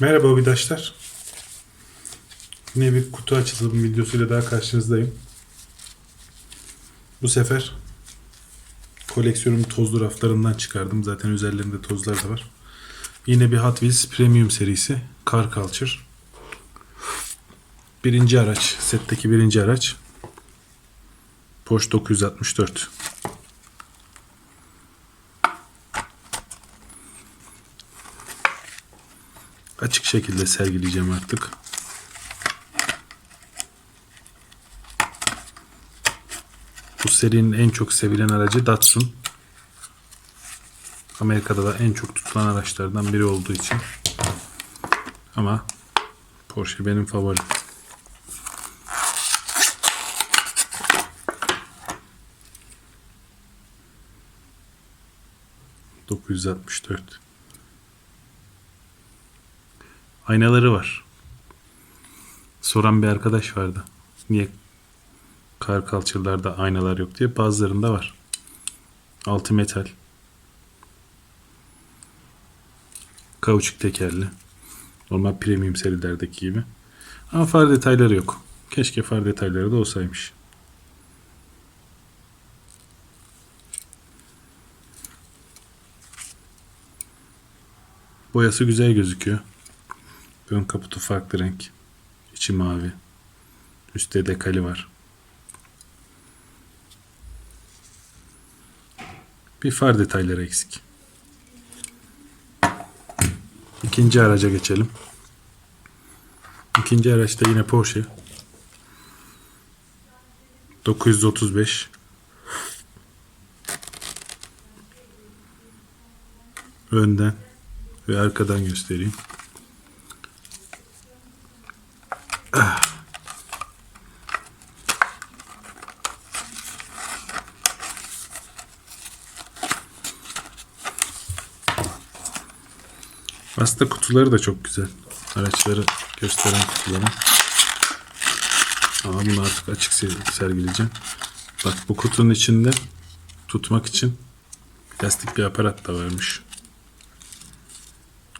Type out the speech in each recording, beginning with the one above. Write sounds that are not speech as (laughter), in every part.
Merhaba obidaşlar. Yine bir kutu açılım videosuyla daha karşınızdayım. Bu sefer koleksiyonum tozlu raflarından çıkardım. Zaten üzerlerinde tozlar da var. Yine bir Hot Wheels Premium serisi Car Culture. Birinci araç, setteki birinci araç. Porsche 964. Açık şekilde sergileyeceğim artık. Bu serinin en çok sevilen aracı Datsun. Amerika'da da en çok tutulan araçlardan biri olduğu için. Ama Porsche benim favorim. ...964. Aynaları var. Soran bir arkadaş vardı. Niye kar kalçılarda aynalar yok diye. Bazılarında var. Altı metal. Kauçuk tekerli. Normal premium serilerdeki gibi. Ama far detayları yok. Keşke far detayları da olsaymış. Boyası güzel gözüküyor. Ön kaputu farklı renk. İçi mavi. Üstte dekali var. Bir far detayları eksik. İkinci araca geçelim. İkinci araçta yine Porsche. 935. Önden ve arkadan göstereyim. Aslında kutuları da çok güzel. Araçları gösteren kutuları. Ama bunu artık açık ser- sergileyeceğim. Bak bu kutunun içinde tutmak için plastik bir aparat da varmış.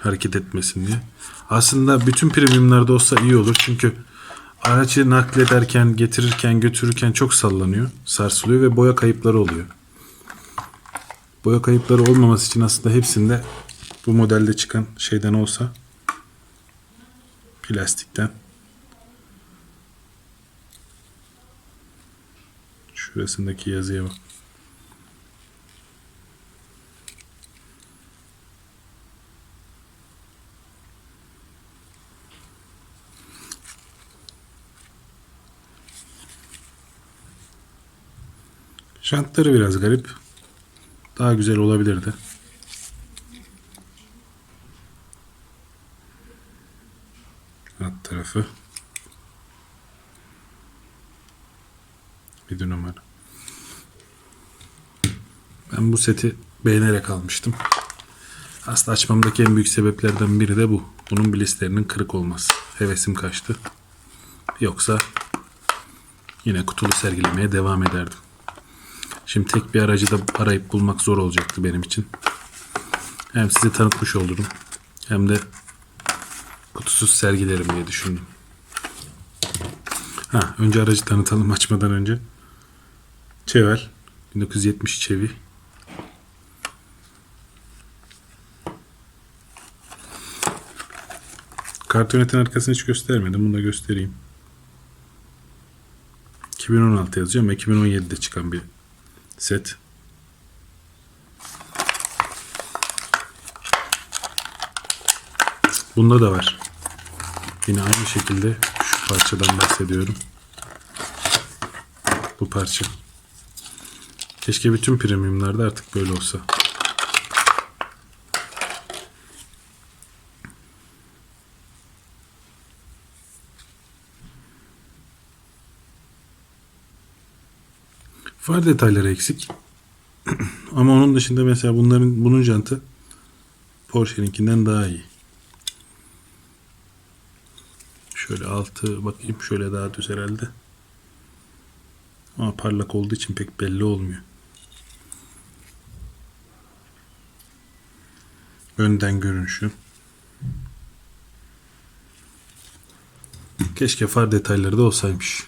Hareket etmesin diye. Aslında bütün premiumlarda olsa iyi olur. Çünkü aracı naklederken, getirirken, götürürken çok sallanıyor. Sarsılıyor ve boya kayıpları oluyor. Boya kayıpları olmaması için aslında hepsinde bu modelde çıkan şeyden olsa plastikten şurasındaki yazıya bak. Jantları biraz garip. Daha güzel olabilirdi. 7 numara. Ben bu seti beğenerek almıştım. Aslında açmamdaki en büyük sebeplerden biri de bu. Bunun blistlerinin kırık olması. Hevesim kaçtı. Yoksa yine kutulu sergilemeye devam ederdim. Şimdi tek bir aracı da arayıp bulmak zor olacaktı benim için. Hem sizi tanıtmış olurum hem de kutusuz sergilerim diye düşündüm. Ha, önce aracı tanıtalım açmadan önce. Çevel 1970 Chevy. Kartonetin arkasını hiç göstermedim. Bunu da göstereyim. 2016 yazıyor ama 2017'de çıkan bir set. Bunda da var. Yine aynı şekilde şu parçadan bahsediyorum. Bu parça. Keşke bütün premiumlarda artık böyle olsa. Far detayları eksik. (clears throat) Ama onun dışında mesela bunların bunun jantı Porsche'ninkinden daha iyi. Şöyle altı bakayım şöyle daha düz herhalde. Ama parlak olduğu için pek belli olmuyor. Önden görünüşü. Keşke far detayları da olsaymış.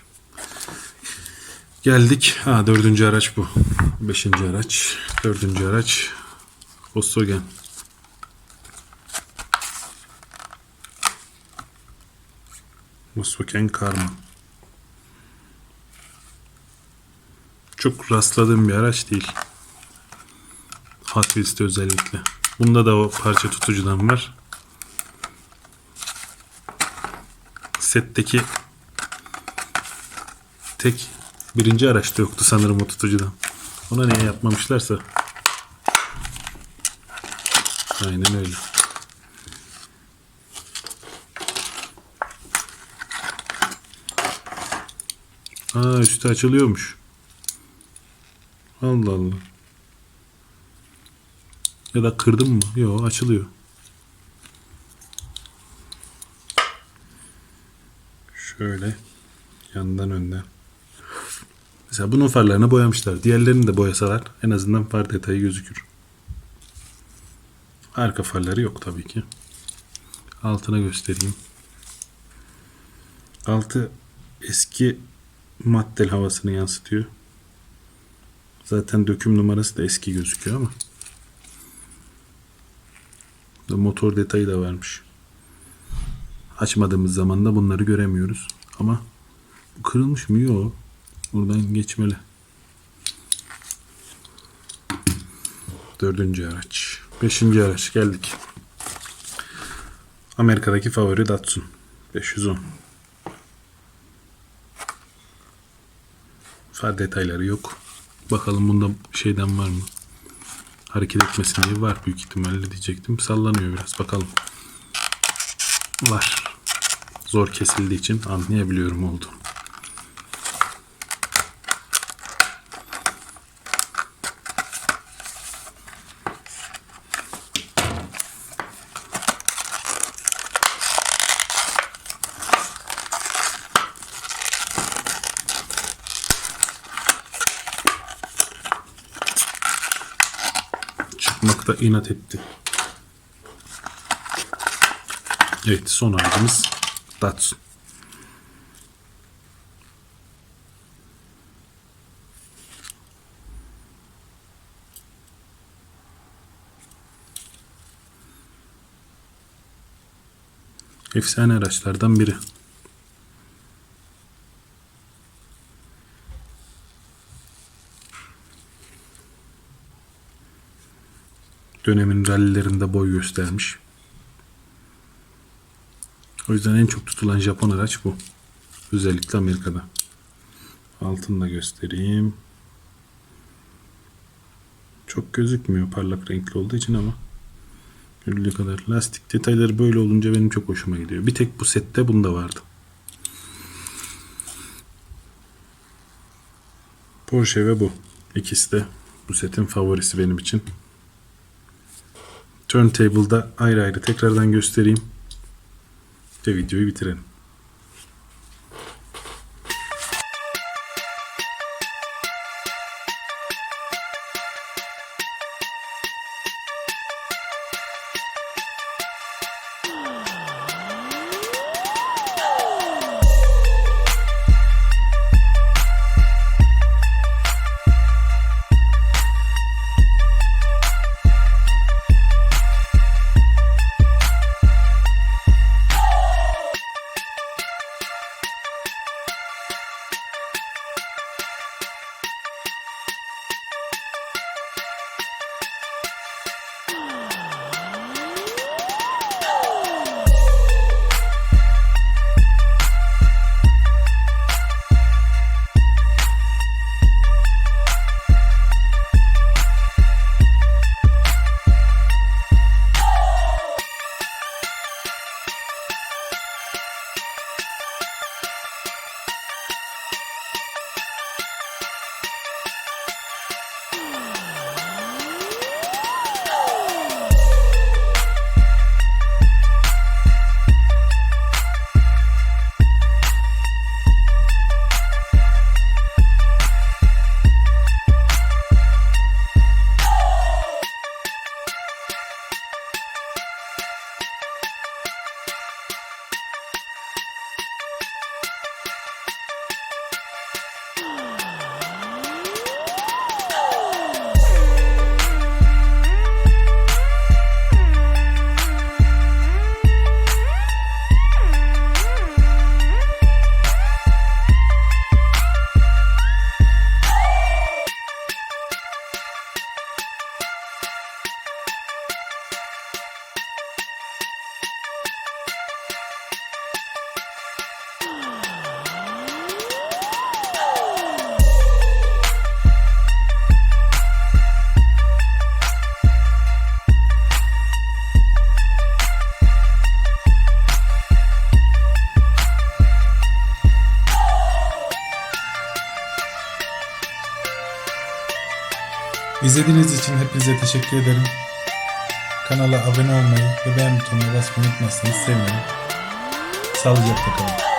Geldik. Ha dördüncü araç bu. Beşinci araç. Dördüncü araç. Volkswagen. Volkswagen Karma. Çok rastladığım bir araç değil. Hot özellikle. Bunda da o parça tutucudan var. Setteki tek birinci araçta yoktu sanırım o tutucudan. Ona niye yapmamışlarsa. Aynen öyle. Aa üstü açılıyormuş. Allah Allah. Ya da kırdım mı? Yok açılıyor. Şöyle yandan önden. Mesela bunun farlarını boyamışlar. Diğerlerini de boyasalar en azından far detayı gözükür. Arka farları yok tabii ki. Altına göstereyim. Altı eski mattel havasını yansıtıyor. Zaten döküm numarası da eski gözüküyor ama. Motor detayı da varmış. Açmadığımız zaman da bunları göremiyoruz. Ama kırılmış mı? Yok. Buradan geçmeli. Dördüncü araç. Beşinci araç geldik. Amerika'daki favori Datsun. 510. Far detayları yok. Bakalım bunda şeyden var mı? Hareket etmesin diye var büyük ihtimalle diyecektim. Sallanıyor biraz bakalım. Var. Zor kesildiği için anlayabiliyorum oldu. Çıkmakta inat etti. Evet son aracımız Datsun. Efsane araçlardan biri. Dönemin rallilerinde boy göstermiş. O yüzden en çok tutulan Japon araç bu. Özellikle Amerika'da. Altını da göstereyim. Çok gözükmüyor parlak renkli olduğu için ama görüldüğü kadar. Lastik detayları böyle olunca benim çok hoşuma gidiyor. Bir tek bu sette bunda vardı. Porsche ve bu. İkisi de bu setin favorisi benim için. Turntable'da ayrı ayrı tekrardan göstereyim. Ve videoyu bitirelim. İzlediğiniz için hepinize teşekkür ederim. Kanala abone olmayı ve beğen butonuna basmayı unutmazsanız sevinirim. Sağlıcakla kalın.